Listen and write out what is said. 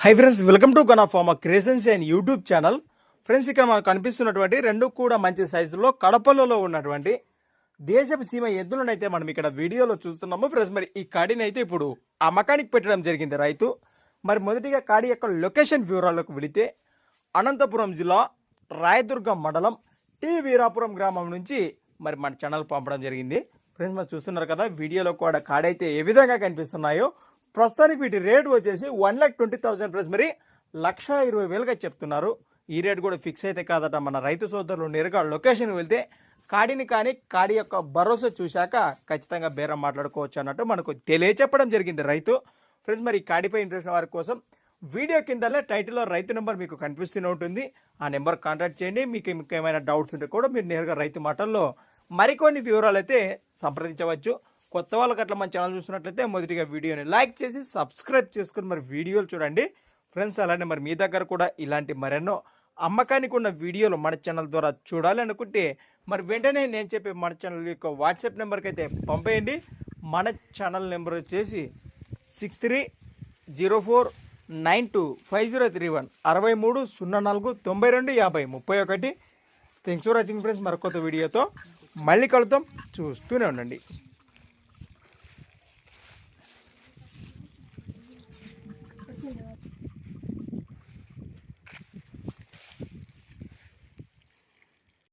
Hi friends welcome to gun of pharma creations and YouTube channel friends ఇక్కడ మనకు కనిపిస్తున్నటువంటి రెండు కూడా మంచి సైజులో కడపలలో ఉన్నటువంటి దేశపు సీమ ఎద్దులనైతే మనం ఇక్కడ వీడియోలో చూస్తున్నాము. ఫ్రెండ్స్ మరి ఈ కాడినైతే ఇప్పుడు అమ్మకానికి పెట్టడం జరిగింది రైతు. మరి మొదటిగా కాడి యొక్క లొకేషన్ వివరాలకు వెళితే అనంతపురం జిల్లా రాయదుర్గం మండలం టి వీరాపురం గ్రామం నుంచి మరి మన ఛానల్ పంపడం జరిగింది. ఫ్రెండ్స్ మరి చూస్తున్నారు కదా వీడియోలో కూడా కాడైతే ఏ విధంగా కనిపిస్తున్నాయో. ప్రస్తుతానికి వీటి రేట్ వచ్చేసి one lakh twenty thousand plus మరి లక్ష ఇరవై వేలుగా చెప్తున్నారు. ఈ రేట్ కూడా ఫిక్స్ అయితే కాదట మన రైతు సోదరులు నేరుగా లొకేషన్ వెళ్తే కాడిని కానీ కాడి యొక్క భరోసా చూశాక ఖచ్చితంగా బేరం మాట్లాడుకోవచ్చు అన్నట్టు మనకు తెలియచెప్పడం జరిగింది రైతు. ఫ్రెండ్స్ మరి కాడిపై ఇంట్రెస్ట్ వారి కోసం వీడియో కిందనే టైటిల్లో రైతు నెంబర్ మీకు కనిపిస్తూనే ఉంటుంది. ఆ నెంబర్ కాంటాక్ట్ చేయండి. మీకు ఇంకేమైనా డౌట్స్ ఉంటే కూడా మీరు నేరుగా రైతు మాటల్లో మరికొన్ని వివరాలు అయితే సంప్రదించవచ్చు. కొత్త వాళ్ళకి అట్లా మన ఛానల్ చూస్తున్నట్లయితే మొదటిగా వీడియోని లైక్ చేసి సబ్స్క్రైబ్ చేసుకుని మరి వీడియోలు చూడండి. ఫ్రెండ్స్ అలానే మరి మీ దగ్గర కూడా ఇలాంటి మరెన్నో అమ్మకానికి ఉన్న వీడియోలు మన ఛానల్ ద్వారా చూడాలి అనుకుంటే మరి వెంటనే నేను చెప్పే మన ఛానల్ యొక్క వాట్సాప్ నెంబర్కి అయితే పంపేయండి. మన ఛానల్ నెంబర్ వచ్చేసి six three zero four nine two five zero three one అరవై మూడు సున్నా నాలుగు తొంభై రెండు యాభై ముప్పై ఒకటి. Thanks for watching friends. మరొక వీడియోతో మళ్ళీ కలుద్దాం. చూస్తూనే ఉండండి.